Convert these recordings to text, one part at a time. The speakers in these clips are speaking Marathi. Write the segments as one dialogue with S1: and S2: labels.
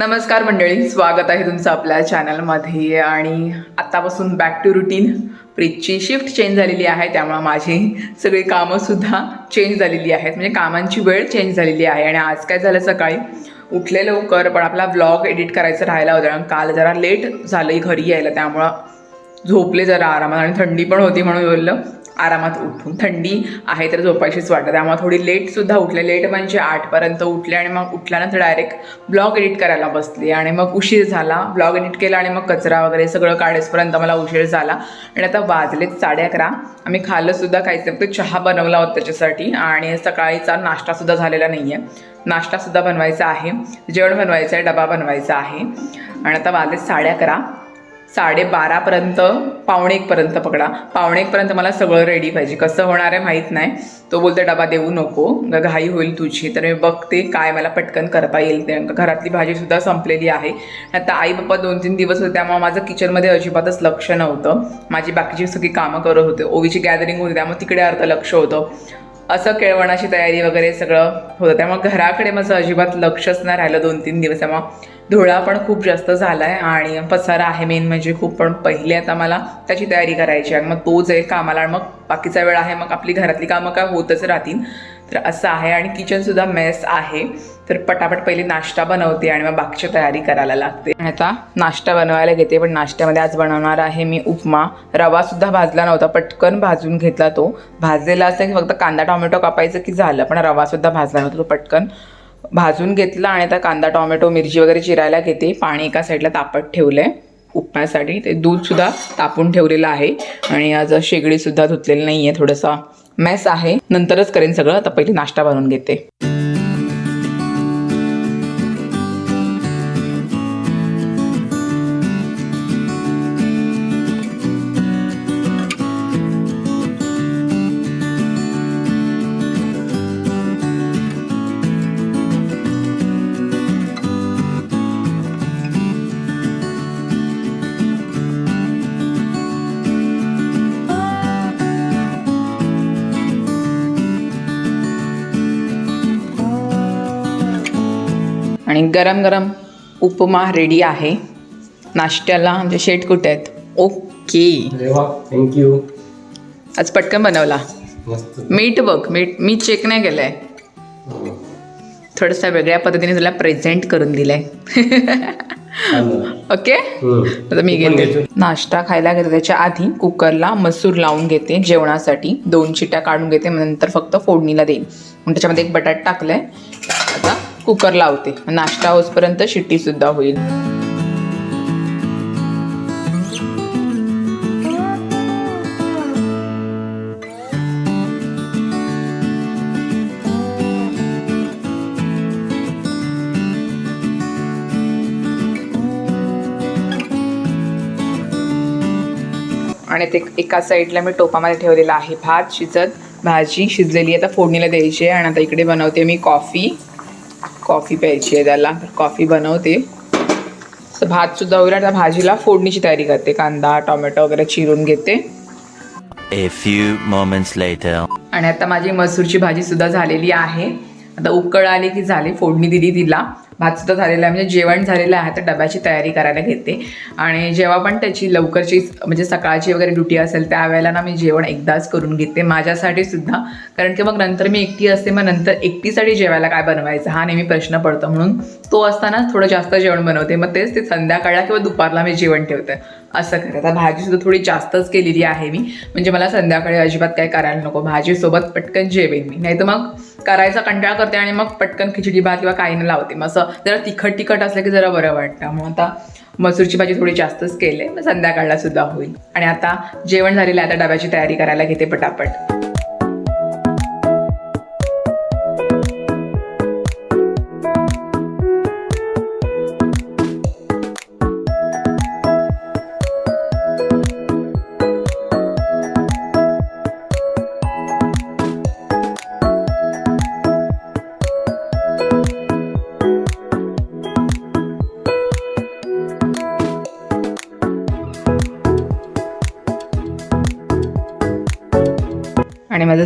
S1: नमस्कार मंडळी स्वागत आहे तुमचं आपल्या चॅनलमध्ये. आणि आत्तापासून बॅक टू रुटीन प्रीतची शिफ्ट चेंज झालेली आहे त्यामुळं माझी सगळी कामंसुद्धा चेंज झालेली आहेत. म्हणजे कामांची वेळ चेंज झालेली आहे. आणि आज काय झालं सकाळी? उठले लवकर पण आपला ब्लॉग एडिट करायचा राहिला होता. कारण काल जरा लेट झालं घरी यायला त्यामुळं झोपले जरा आरामात. आणि थंडी पण होती म्हणून बोललं. आरामात उठून थंडी आहे तर झोपायचीच वाटतं. त्यामुळे थोडी लेटसुद्धा उठले. लेट म्हणजे आठपर्यंत उठले आणि मग उठल्यानंतर डायरेक्ट ब्लॉग एडिट करायला बसले. आणि मग उशीर झाला. ब्लॉग एडिट केला आणि मग कचरा वगैरे सगळं काढेसपर्यंत मला उशीर झाला. आणि आता वाजलेत साडे अकरा. आम्ही खाल्लंसुद्धा काहीच फक्त चहा बनवला होता त्याच्यासाठी. आणि सकाळीचा नाश्तासुद्धा झालेला नाही आहे नाश्तासुद्धा बनवायचा आहे. जेवण बनवायचं आहे. डबा बनवायचा आहे. आणि आता वाजले साडे अकरा. साडेबारापर्यंत पावणे एकपर्यंत पकडा. पावणे एकपर्यंत मला सगळं रेडी पाहिजे. कसं होणार आहे माहीत नाही. तो बोलतो डबा देऊ नको. घाई होईल तुझी. तर मी बघते काय मला पटकन करता येईल. ते घरातली भाजीसुद्धा संपलेली आहे. आता आई बाप्पा दोन तीन दिवस होते त्यामुळे माझं किचनमध्ये अजिबातच लक्ष नव्हतं. माझी बाकीची सगळी कामं करत होते. ओवीची गॅदरिंग होती त्यामुळे तिकडे अर्थ लक्ष होतं. असं केळवणाची तयारी वगैरे सगळं होतं. त्यामुळे घराकडे माझं अजिबात लक्षच नाही राहिलं दोन तीन दिवस. त्यामुळे धुळा पण खूप जास्त झाला आहे आणि पसारा आहे मेन म्हणजे खूप पण पहिले आता मला त्याची तयारी करायची आहे. मग तो जाईल कामाला आणि मग बाकीचा वेळ आहे मग आपली घरातली कामं काय होतच राहतील. तर असं आहे आणि किचनसुद्धा मेस आहे. तर पटापट पहिले नाश्ता बनवते आणि मग बाकीची तयारी करायला लागते. आता नाश्ता बनवायला घेते पण नाश्त्यामध्ये आज बनवणार आहे मी उपमा. रवासुद्धा भाजला नव्हता पटकन भाजून घेतला तो. भाजलेला असं की फक्त कांदा टोमॅटो कापायचं की झालं पण रवासुद्धा भाजला नव्हता तो पटकन. भाजून घेतला आणि आता कांदा टोमॅटो मिरची वगैरे चिरायला घेते. पाणी एका साईडला तापत ठेवलं आहे उपमासाठी ते दूधसुद्धा तापून ठेवलेलं आहे. आणि आज शेगडीसुद्धा धुतलेली नाही आहे थोडंसं मेस आहे. नंतरच करेन सगळं. आता पहिले नाश्ता बनवून घेते. आणि गरम गरम उपमा रेडी आहे. नाश्त्याला म्हणजे शेट कुठे आहेत? ओके.
S2: थँक्यू
S1: आज पटकन बनवला. मीठ बघ मीठ मी चेक नाही केलंय.
S2: हं.
S1: थोडंसं वेगळ्या पद्धतीने तुला प्रेझेंट करून दिलंय. ओके. आता मी घेते? नाश्ता खायला घेते त्याच्या आधी कुकरला मसूर लावून घेते जेवणासाठी. दोन चिट्या काढून घेते नंतर फक्त फोडणीला देईन. त्याच्यामध्ये एक बटाट टाकलंय. आता कुकर लावते. नाश्ता होसपर्यंत शिट्टी सुद्धा होईल. आणि ते एका साईडला मी टोपामध्ये ठेवलेला आहे. भात शिजत भाजी शिजलेली आता फोडणीला द्यायची आहे आणि आता इकडे बनवते मी कॉफी. कॉफी प्यायची आहे त्याला. तर कॉफी बनवते. तर भात सुद्धा होईल आणि त्या भाजीला फोडणीची तयारी करते. कांदा टोमॅटो वगैरे चिरून घेते.
S3: A few moments later.
S1: आणि आता माझी मसूरची भाजी सुद्धा झालेली आहे. आता उकळ आली की झाली. फोडणी दिली तिला. भात सुद्धा झालेला आहे. म्हणजे जेवण झालेलं आहे तर डब्याची तयारी करायला घेते. आणि जेव्हा पण त्याची लवकरची म्हणजे सकाळची वगैरे ड्युटी असेल त्यावेळेला ना मी जेवण एकदाच करून घेते. माझ्यासाठी सुद्धा. कारण की मग नंतर मी एकटी असते मग नंतर एकटीसाठी जेवायला काय बनवायचं? हा नेहमी प्रश्न पडतो. म्हणून तो असताना थोडं जास्त जेवण बनवते. मग तेच ते संध्याकाळला किंवा दुपारला मी जेवण ठेवते. असं करते. आता भाजीसुद्धा थोडी जास्तच केलेली आहे मी. म्हणजे मला संध्याकाळी अजिबात काय करायला नको. भाजीसोबत पटकन जेवेन मी. नाही तर मग करायचा कंटाळा करते आणि मग पटकन खिचडी भात किंवा काही न लावते. मग असं जरा तिखट तिखट असलं की जरा बरं वाटतं. मग आता मसूरची भाजी थोडी जास्तच केली. मग संध्याकाळला सुद्धा होईल. आणि आता जेवण झालेलं आहे. आता डब्याची तयारी करायला घेते पटापट.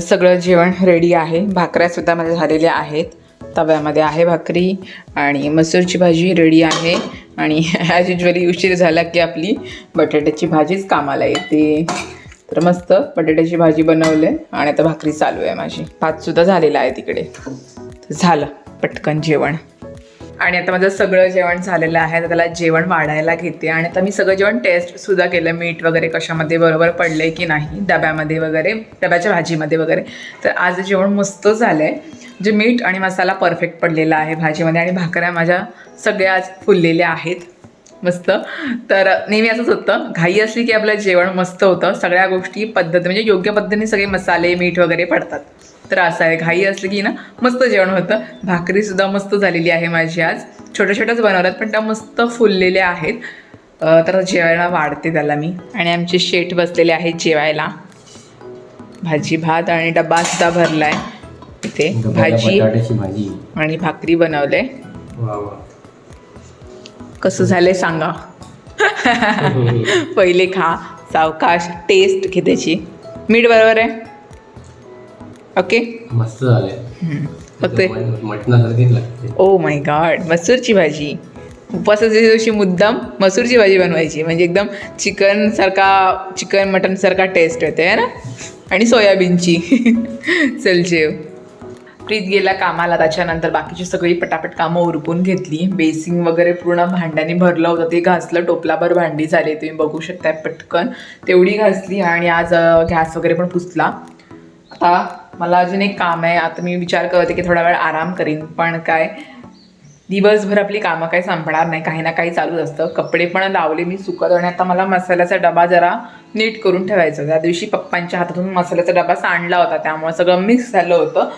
S1: सगळं जेवण रेडी आहे. भाकऱ्यासुद्धा माझ्या झालेल्या आहेत. तव्यामध्ये आहे भाकरी आणि मसूरची भाजी रेडी आहे. आणि ॲज युजली उशीर झाला की आपली बटाट्याची भाजीच कामाला येते. तर मस्त बटाट्याची भाजी बनवले आणि आता भाकरी चालू आहे माझी. भातसुद्धा झालेला आहे तिकडे. झालं. पटकन जेवण. आणि आता माझं सगळं जेवण झालेलं आहे तर त्याला जेवण वाढायला घेते. आणि आता मी सगळं जेवण टेस्टसुद्धा केलं मीठ वगैरे कशामध्ये बरोबर पडलं आहे की नाही डब्यामध्ये वगैरे डब्याच्या भाजीमध्ये वगैरे. तर आज जेवण मस्त झालं आहे जे मीठ आणि मसाला परफेक्ट पडलेला आहे भाजीमध्ये आणि भाकऱ्या माझ्या सगळ्या आज फुललेल्या आहेत. मस्त. तर नेहमी असंच होतं. घाई असली की आपलं जेवण मस्त होतं. सगळ्या गोष्टी पद्धत म्हणजे योग्य पद्धतीने सगळे मसाले मीठ वगैरे पडतात. तर असं आहे. घाई असली की ना मस्त जेवण होतं. भाकरीसुद्धा मस्त झालेली आहे माझी आज. छोट्या छोट्याच बनवल्यात पण त्या मस्त फुललेल्या आहेत. तर जेवायला वाढते त्याला मी. आणि आमचे शेट बसलेले आहेत जेवायला. भाजी भात आणि डब्बासुद्धा भरला आहे इथे भाजी. आणि भाकरी बनवले.
S2: वा वा.
S1: कसं झालंय सांगा. पहिले खा सावकाश टेस्ट घे त्याची. मीठ बरोबर आहे? ओके
S2: मस्त झालंय.
S1: फक्त ओ माय गॉड मसूरची भाजी. उपवासाच्या दिवशी मुद्दाम मसूरची भाजी बनवायची. म्हणजे एकदम चिकनसारखा चिकन मटनसारखा टेस्ट येते है ना? आणि सोयाबीनची. चल जेव. प्रीत गेला कामाला त्याच्यानंतर बाकीची सगळी पटापट कामं उरकून घेतली. बेसिंग वगैरे पूर्ण भांड्याने भरलं होतं. ते घासलं टोपलाभर भांडी झाली. तुम्ही बघू शकताय पटकन. तेवढी घासली आणि आज गॅस वगैरे पण पुसला. आता मला अजून एक काम आहे. आता मी विचार करत की थोडा वेळ आराम करीन. पण काय दिवसभर आपली कामं काही संपणार नाही. काही ना काही चालूच असतं. कपडे पण लावले मी सुकत आणि आता मला मसाल्याचा डबा जरा नीट करून ठेवायचा त्या दिवशी पप्पांच्या हातातून मसाल्याचा डबा सांडला होता. त्यामुळे सगळं मिक्स झालं होतं.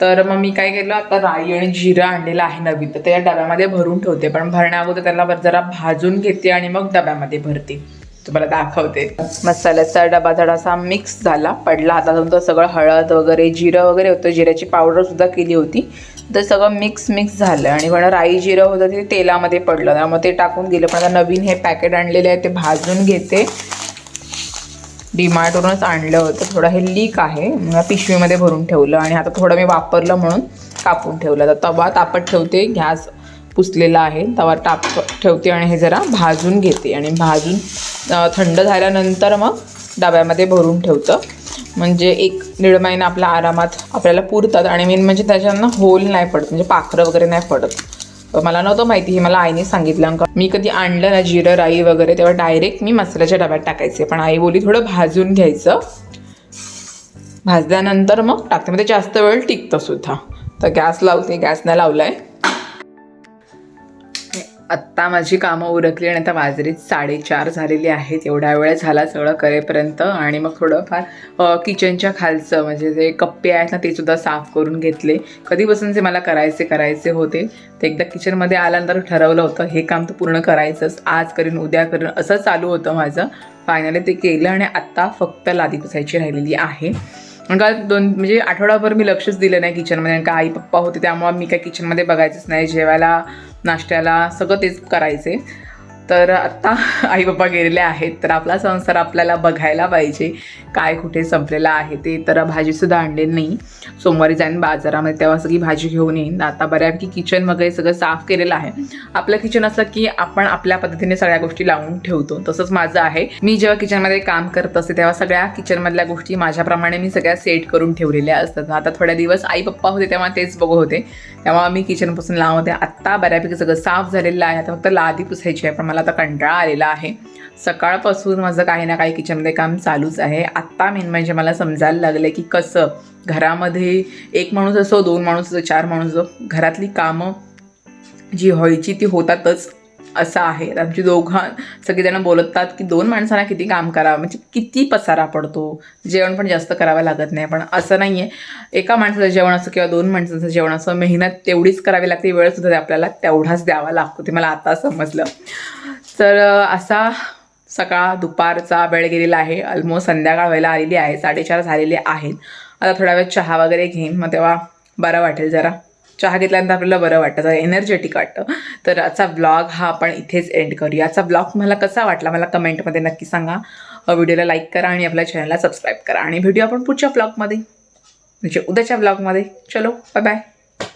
S1: तर मग मी काय केलं आता राई आणि जिरं आणलेलं आहे नवीन. तर त्या डब्यामध्ये भरून ठेवते पण भरण्या अगोदर त्याला जरा भाजून घेते आणि मग डब्यामध्ये भरते. तुम्हाला दाखवते. मसाल्याचा डबा थोडासा मिक्स झाला पडला. हातातून तर सगळं हळद वगैरे जिरं वगैरे होतं जिऱ्याची पावडर सुद्धा केली होती. तर सगळं मिक्स मिक्स झालं. आणि पण राई जिरं होतं ते तेलामध्ये पडलं. त्यामुळे ते टाकून गेलं. पण आता नवीन हे पॅकेट आणलेले आहे ते भाजून घेते. डीमार्टवरूनच आणलं होतं. थोडं हे लीक आहे. पिशवीमध्ये भरून ठेवलं आणि आता थोडं मी वापरलं म्हणून कापून ठेवलं. तर तवा तापत ठेवते. गॅस पुसलेला आहे. तवा टाप ठेवते आणि हे जरा भाजून घेते आणि भाजून थंड झाल्यानंतर मग डब्यामध्ये भरून ठेवतं. म्हणजे एक दीड महिना आपला आरामात आपल्याला पुरतात आणि मेन म्हणजे त्याच्यानं होल नाही पडत. म्हणजे पाखरं वगैरे नाही पडत. मला नव्हतं माहिती हे मला आईने सांगितलं. मी कधी आणलं ना जिरं राई वगैरे तेव्हा डायरेक्ट मी मसाल्याच्या डब्यात टाकायचे. पण आई बोली थोडं भाजून घ्यायचं. भाजल्यानंतर मग टाकते. म्हणजे जास्त वेळ टिकतं सुद्धा. तर गॅस लावते गॅस नाही लावलाय. आत्ता माझी कामं उरकली आणि आता वाजरीत साडेचार झालेली आहेत. एवढा वेळ झाला सगळं करेपर्यंत आणि मग थोडंफार किचनच्या खालचं म्हणजे जे कप्पे आहेत ना ते सुद्धा साफ करून घेतले. कधीपासून जे मला करायचे करायचे होते ते एकदा किचनमध्ये आल्यानंतर ठरवलं होतं हे काम तर पूर्ण करायचंच. आज करीन उद्या करीन असं चालू होतं माझं. फायनली ते केलं आणि आत्ता फक्त लादी पुसायची राहिलेली आहे. कारण का दोन म्हणजे आठवडाभर मी लक्षच दिलं नाही किचनमध्ये कारण का आई पप्पा होते त्यामुळं मी काय किचनमध्ये बघायचंच नाही. जेवायला नाश्त्याला सगळं तेच करायचे. तर आत्ता आई पप्पा गेलेले आहेत तर आपला संसार आपल्याला बघायला पाहिजे. काय कुठे संपलेला आहे ते तर भाजीसुद्धा आणलेली नाही. सोमवारी जाईन बाजारामध्ये तेव्हा सगळी भाजी घेऊन येईन. आता बऱ्यापैकी किचन वगैरे सगळं साफ केलेलं आहे. आपलं किचन असलं की आपण आपल्या पद्धतीने सगळ्या गोष्टी लावून ठेवतो. तसंच माझं आहे. मी जेव्हा किचनमध्ये काम करत असते तेव्हा सगळ्या किचनमधल्या गोष्टी माझ्याप्रमाणे मी सगळ्या सेट करून ठेवलेल्या असतात. आता थोड्या दिवस आई पप्पा होते तेव्हा तेच बघत होते. तेव्हा मी किचनपासून लावते होते. आत्ता बऱ्यापैकी सगळं साफ झालेलं आहे. आता फक्त लादी पुसायची आहे पण मला आता कंटाळा आलेला आहे. सकाळपासून माझं काही ना काही किचनमध्ये काम चालूच आहे. आत्ता मेन म्हणजे मला समजायला लागलं की कसं? घरामध्ये एक माणूस असो दोन माणूस असो चार माणूस असो घरातली कामं जी व्हायची ती होतातच. असं आहे. तर आमची दोघं सगळेजण बोलतात की दोन माणसांना किती काम करावं म्हणजे किती पसारा पडतो. जेवण पण जास्त करावं लागत नाही पण असं नाही आहे एका माणसाचं जेवण असं किंवा दोन माणसाचं जेवण असं मेहनत तेवढीच करावी लागते. वेळसुद्धा ते आपल्याला तेवढाच द्यावा लागतो ते मला आता समजलं. तर असा सकाळ दुपारचा वेळ गेलेला आहे. ऑलमोस्ट संध्याकाळ व्हायला आलेली आहे. साडेचार झालेले आहेत. आता थोडा वेळ चहा वगैरे घेईन. मग तेव्हा बरं वाटेल जरा. चहा घेतल्यानंतर आपल्याला बरं वाटतं एनर्जेटिक वाटतं. तर आजचा ब्लॉग हा आपण इथेच एंड करूया. आजचा ब्लॉग मला कसा वाटला मला कमेंटमध्ये नक्की सांगा. व्हिडिओला लाईक करा आणि आपल्या चॅनलला सबस्क्राईब करा. आणि व्हिडिओ आपण पुढच्या ब्लॉगमध्ये म्हणजे उद्याच्या ब्लॉगमध्ये चलो बाय बाय